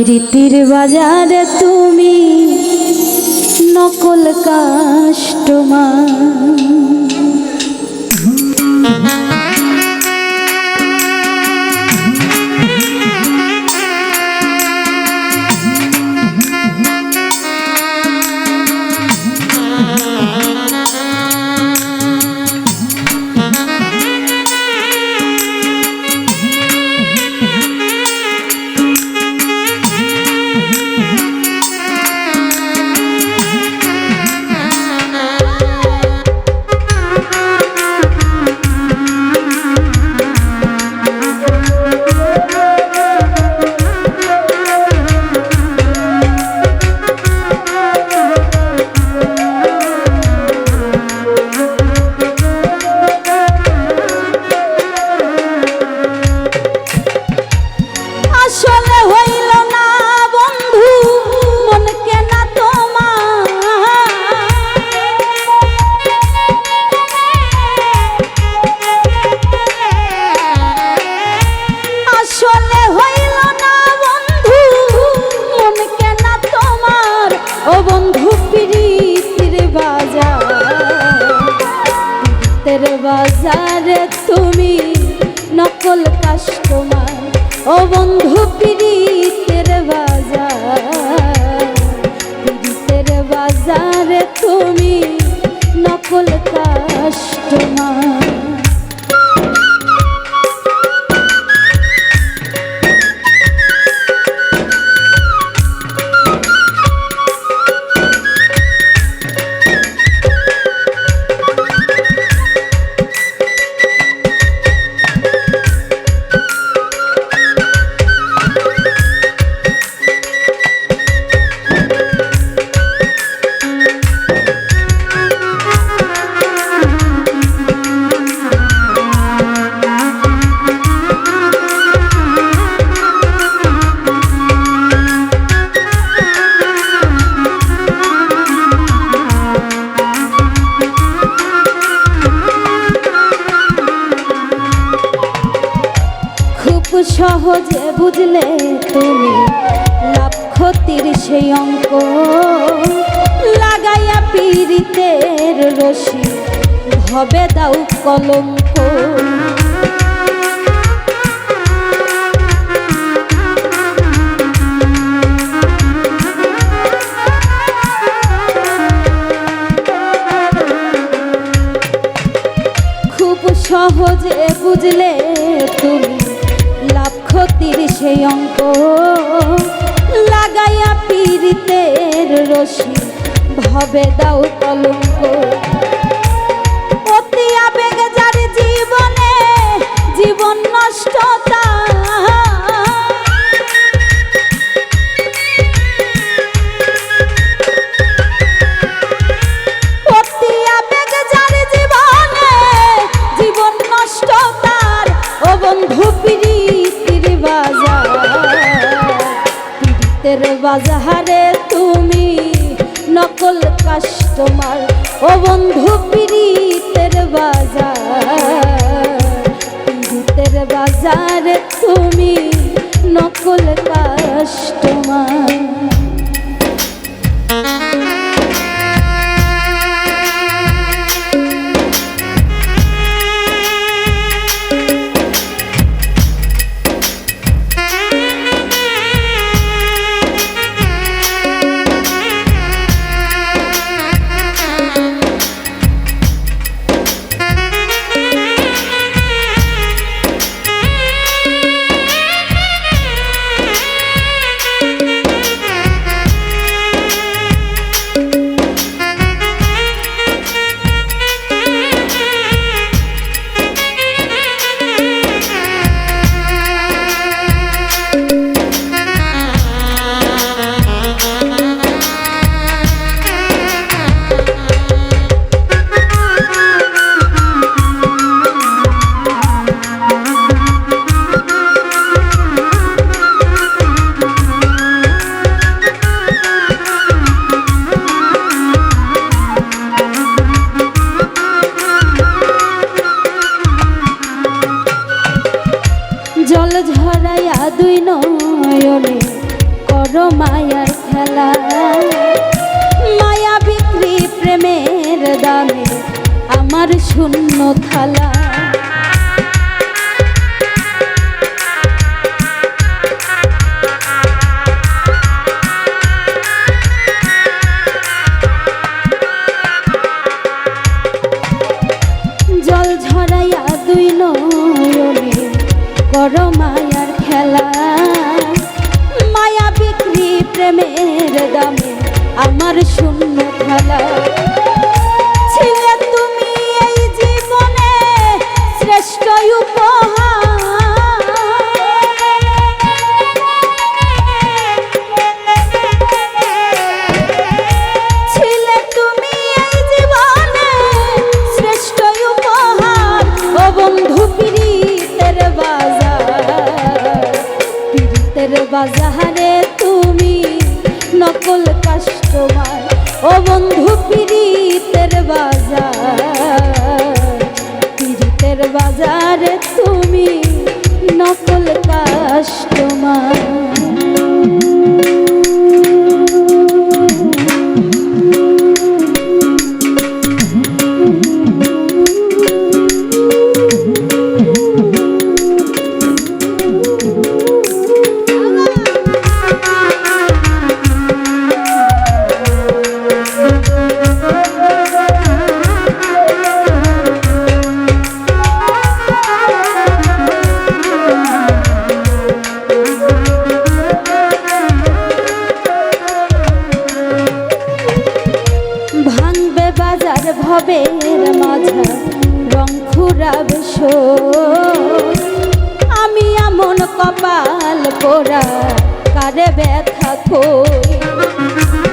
প্রীতির বাজারে তুমি নকল কাস্টমার। সহজে বুঝলে তুমি লাভ ক্ষতির সেই অঙ্ক। লাগাইয়া পীড়িতের রশি হবে দাও কলঙ্ক। খুব সহজে বুঝলে তুমি সেই অঙ্ক লাগাইয়া পীড়িতের রশি। ভবে দাও কলঙ্ক। বাজারে তুমি নকল কাস্টমার ও বন্ধু প্রীতের বাজার প্রীতের বাজারে তুমি নকল শূন্য থালা। জল ঝরাইয়া দুই নয়নে কর মায়ার খেলা। মায়া বিক্রি প্রেমের দামে আমার শূন্য খেলা বাজারে তুমি নকল কাস্টমার। ও বন্ধু পিরিতের বাজার পিরিতের বাজারে তুমি নকল কাস্টমার। ভবের মাঝা রং ফুরাবে আমি এমন কপাল পোড়া কারে ব্যথা কই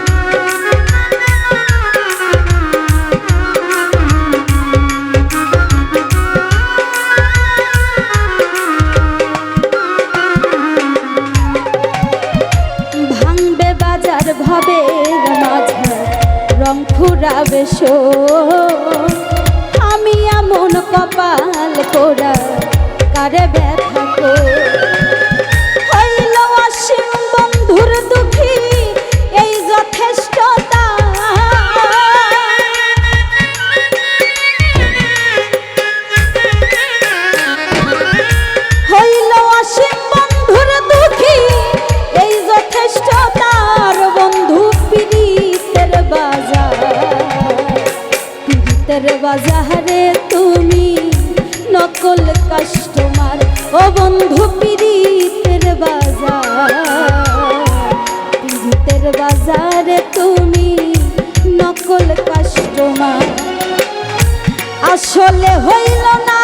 Oh. বাজারে তুমি, নকল কাস্টমার ও বন্ধু পিরিতের বাজার পিরিতের বাজারে তুমি, নকল কাস্টমার আসলে হইল না